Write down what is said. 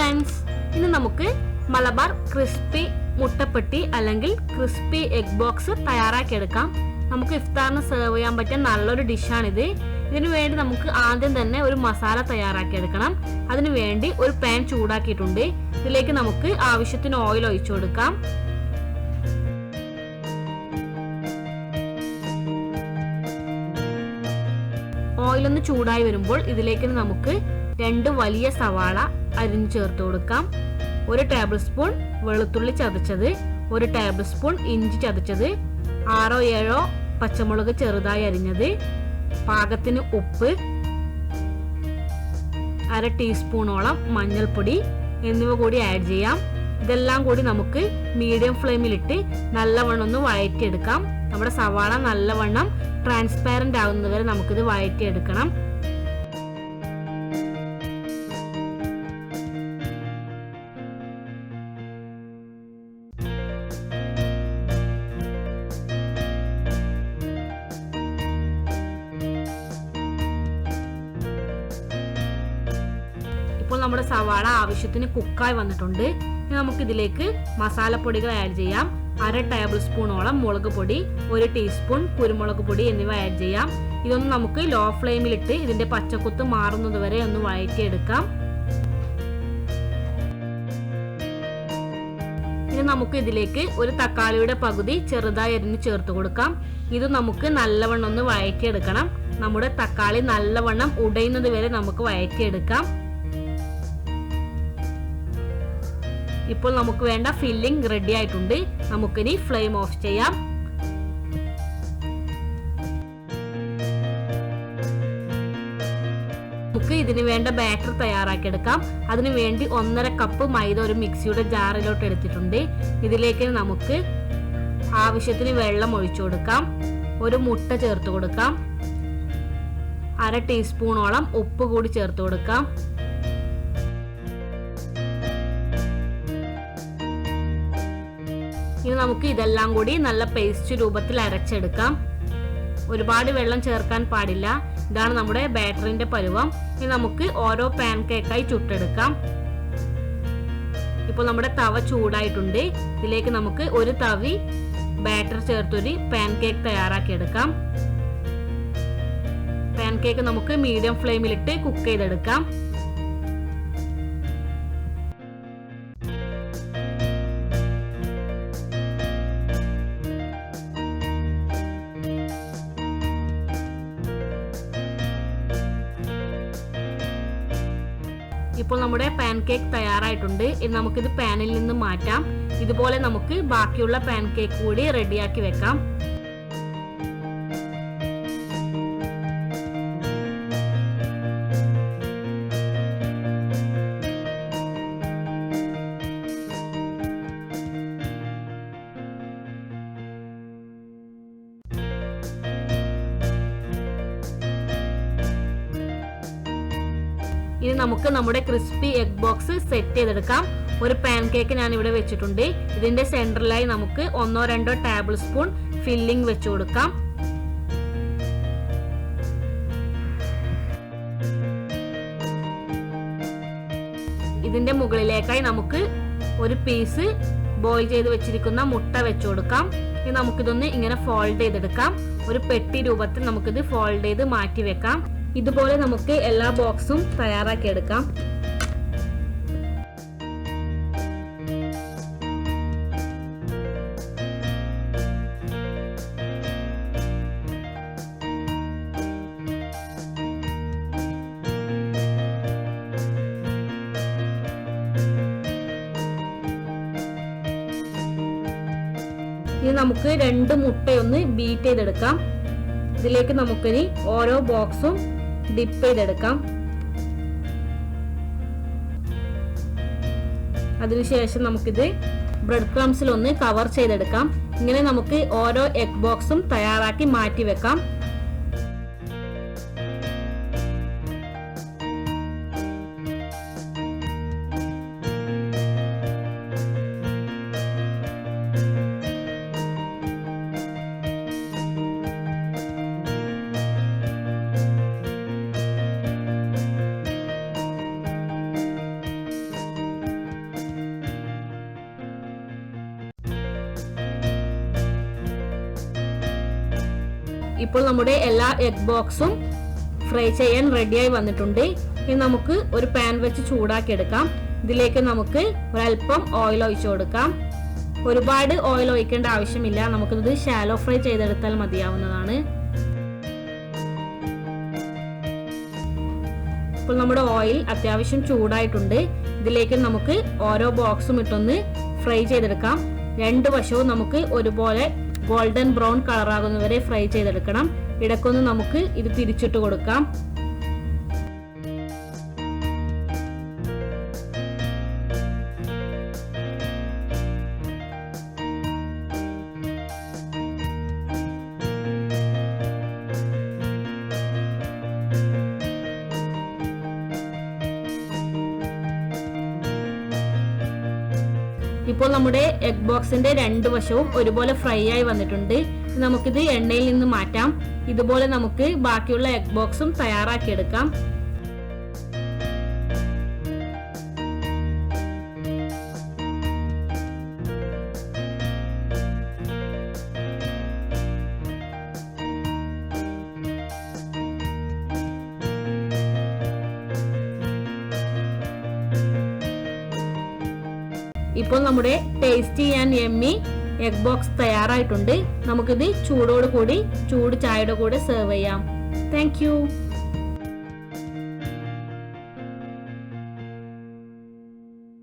Friends ഇന്ന് നമുക്ക് Malabar crispy മുട്ടപ്പെട്ടി അല്ലെങ്കിൽ ക്രിസ്പി എഗ് ബോക്സ് തയ്യാറാക്കിയെടുക്കാം. നമുക്ക് ഇഫ്താറിന് സെർവ് ചെയ്യാൻ പറ്റിയ നല്ലൊരു ഡിഷാണിത്. ഇതിനു വേണ്ടി നമുക്ക് ആദ്യം തന്നെ ഒരു മസാല തയ്യാറാക്കിയെടുക്കണം. അതിനു വേണ്ടി ഒരു പാൻ ചൂടാക്കിയിട്ടുണ്ട്. ഇതിലേക്ക് നമുക്ക് ആവശ്യത്തിന് ഓയിൽ ഒഴിച്ചു കൊടുക്കാം. ഓയിൽ ഒന്ന് ചൂടായി വരുമ്പോൾ ഇതിലേക്ക് നമുക്ക് രണ്ട് വലിയ സവാള അരിഞ്ഞു ചേർത്ത് കൊടുക്കാം. ഒരു ടേബിൾ സ്പൂൺ വെളുത്തുള്ളി ചതച്ചത് ഒരു ടേബിൾ സ്പൂൺ ഇഞ്ചി ചതച്ചത് ആറോ ഏഴോ പച്ചമുളക് ചെറുതായി അരിഞ്ഞത് പാകത്തിന് ഉപ്പ് അര ടീസ്പൂണോളം മഞ്ഞൾപ്പൊടി എന്നിവ കൂടി ആഡ് ചെയ്യാം. ഇതെല്ലാം കൂടി നമുക്ക് മീഡിയം ഫ്ലെയിമിലിട്ട് നല്ലവണ്ണം ഒന്ന് വഴറ്റിയെടുക്കാം. നമ്മുടെ സവാള നല്ലവണ്ണം ട്രാൻസ്പാരന്റ് ആകുന്നതുവരെ നമുക്കിത് വഴറ്റിയെടുക്കണം. നമ്മുടെ സവാള ആവശ്യത്തിന് കുക്കായി വന്നിട്ടുണ്ട്. ഇനി നമുക്ക് ഇതിലേക്ക് മസാലപ്പൊടികൾ ആഡ് ചെയ്യാം. അര ടേബിൾ സ്പൂണോളം മുളക് പൊടി ഒരു ടീസ്പൂൺ കുരുമുളക് പൊടി എന്നിവ ആഡ് ചെയ്യാം. ഇതൊന്ന് നമുക്ക് ലോ ഫ്ലെയിമിലിട്ട് ഇതിന്റെ പച്ചക്കുത്ത് മാറുന്നത് വരെ ഒന്ന് വഴറ്റിയെടുക്കാം. ഇനി നമുക്ക് ഇതിലേക്ക് ഒരു തക്കാളിയുടെ പകുതി ചെറുതായി അരിഞ്ഞ് ചേർത്ത് കൊടുക്കാം. ഇത് നമുക്ക് നല്ലവണ്ണം ഒന്ന് വഴറ്റിയെടുക്കണം. നമ്മുടെ തക്കാളി നല്ലവണ്ണം ഉടയുന്നത് വരെ നമുക്ക് വഴറ്റിയെടുക്കാം. ഇപ്പോൾ നമുക്ക് വേണ്ട ഫില്ലിംഗ് റെഡി ആയിട്ടുണ്ട്. നമുക്കിനി ഫ്ലെയിം ഓഫ് ചെയ്യാം. നമുക്ക് ഇതിന് വേണ്ട ബാറ്റർ തയ്യാറാക്കിയെടുക്കാം. അതിനു വേണ്ടി ഒന്നര കപ്പ് മൈദ ഒരു മിക്സിയുടെ ജാറിലോട്ട് എടുത്തിട്ടുണ്ട്. ഇതിലേക്ക് നമുക്ക് ആവശ്യത്തിന് വെള്ളം ഒഴിച്ചു കൊടുക്കാം. ഒരു മുട്ട ചേർത്ത് കൊടുക്കാം. അര ടീസ്പൂണോളം ഉപ്പ് കൂടി ചേർത്ത് കൊടുക്കാം. ഇനി നമുക്ക് ഇതെല്ലാം കൂടി നല്ല പേസ്റ്റ് രൂപത്തിൽ അരച്ചെടുക്കാം. ഒരുപാട് വെള്ളം ചേർക്കാൻ പാടില്ല. ഇതാണ് നമ്മുടെ ബാറ്ററിന്റെ പരുവം. ഇനി നമുക്ക് ഓരോ പാൻ കേക്കായി ചുട്ടെടുക്കാം. ഇപ്പോൾ നമ്മുടെ തവ ചൂടായിട്ടുണ്ട്. ഇതിലേക്ക് നമുക്ക് ഒരു തവി ബാറ്റർ ചേർത്തൊരു പാൻ കേക്ക് തയ്യാറാക്കിയെടുക്കാം. പാൻ കേക്ക് നമുക്ക് മീഡിയം ഫ്ലെയിമിലിട്ട് കുക്ക് ചെയ്തെടുക്കാം. ഇപ്പോൾ നമ്മുടെ പാൻ കേക്ക് തയ്യാറായിട്ടുണ്ട്. ഇനി നമുക്കിത് പാനിൽ നിന്ന് മാറ്റാം. ഇതുപോലെ നമുക്ക് ബാക്കിയുള്ള പാൻ കേക്ക് കൂടി റെഡിയാക്കി വെക്കാം. ഇനി നമുക്ക് നമ്മുടെ ക്രിസ്പി എഗ് ബോക്സ് സെറ്റ് ചെയ്തെടുക്കാം. ഒരു പാൻ കേക്ക് ഞാൻ ഇവിടെ വെച്ചിട്ടുണ്ട്. ഇതിന്റെ സെന്ററിലായി നമുക്ക് ഒന്നോ രണ്ടോ ടേബിൾ സ്പൂൺ ഫില്ലിംഗ് വെച്ചു കൊടുക്കാം. ഇതിന്റെ മുകളിലേക്കായി നമുക്ക് ഒരു പീസ് ബോയിൽ ചെയ്ത് വെച്ചിരിക്കുന്ന മുട്ട വെച്ചു കൊടുക്കാം. ഇനി നമുക്കിതൊന്ന് ഇങ്ങനെ ഫോൾഡ് ചെയ്തെടുക്കാം. ഒരു പെട്ടി രൂപത്തിൽ നമുക്കിത് ഫോൾഡ് ചെയ്ത് മാറ്റി വെക്കാം. ഇതുപോലെ നമുക്ക് എല്ലാ ബോക്സും തയ്യാറാക്കിയെടുക്കാം ഇനി നമുക്ക് രണ്ട് മുട്ടയൊന്ന് ബീറ്റ് ചെയ്തെടുക്കാം. ഇതിലേക്ക് നമുക്കിനി ഓരോ ബോക്സും ഡിപ്പ് ചെയ്തെടുക്കാം. അതിനുശേഷം നമുക്കിത് ബ്രെഡ് ക്രംസിൽ ഒന്ന് കവർ ചെയ്തെടുക്കാം. ഇങ്ങനെ നമുക്ക് ഓരോ എഗ് ബോക്സും തയ്യാറാക്കി മാറ്റി വെക്കാം. ഇപ്പോൾ നമ്മുടെ എല്ലാ എഗ് ബോക്സും ഫ്രൈ ചെയ്യാൻ റെഡിയായി വന്നിട്ടുണ്ട്. ഇനി നമുക്ക് ഒരു പാൻ വെച്ച് ചൂടാക്കി എടുക്കാം ഇതിലേക്ക് നമുക്ക് ഒരല്പം ഓയിൽ ഒഴിച്ചു കൊടുക്കാം. ഒരുപാട് ഓയിൽ ഒഴിക്കേണ്ട ആവശ്യമില്ല. നമുക്കിത് ഷാലോ ഫ്രൈ ചെയ്തെടുത്താൽ മതിയാവുന്നതാണ്. ഇപ്പോൾ നമ്മുടെ ഓയിൽ അത്യാവശ്യം ചൂടായിട്ടുണ്ട്. ഇതിലേക്ക് നമുക്ക് ഓരോ ബോക്സും ഇട്ടൊന്ന് ഫ്രൈ ചെയ്തെടുക്കാം. രണ്ട് വശവും നമുക്ക് ഒരുപോലെ ഗോൾഡൻ ബ്രൗൺ കളറാകുന്നവരെ ഫ്രൈ ചെയ്തെടുക്കണം. ഇടക്കൊന്ന് നമുക്ക് ഇത് തിരിച്ചിട്ട് കൊടുക്കാം. ഇപ്പോൾ നമ്മുടെ എഗ് ബോക്സിന്റെ രണ്ട് വശവും ഒരുപോലെ ഫ്രൈ ആയി വന്നിട്ടുണ്ട്. നമുക്കിത് എണ്ണയിൽ നിന്ന് മാറ്റാം. ഇതുപോലെ നമുക്ക് ബാക്കിയുള്ള എഗ് ബോക്സും തയ്യാറാക്കിയെടുക്കാം. ഇപ്പോൾ നമ്മുടെ tasty and yummy egg box തയ്യാറായിട്ടുണ്ട്. നമുക്കിത് ചൂടോട് കൂടി ചൂട് ചായയുടെ കൂടെ സെർവ് ചെയ്യാം. താങ്ക്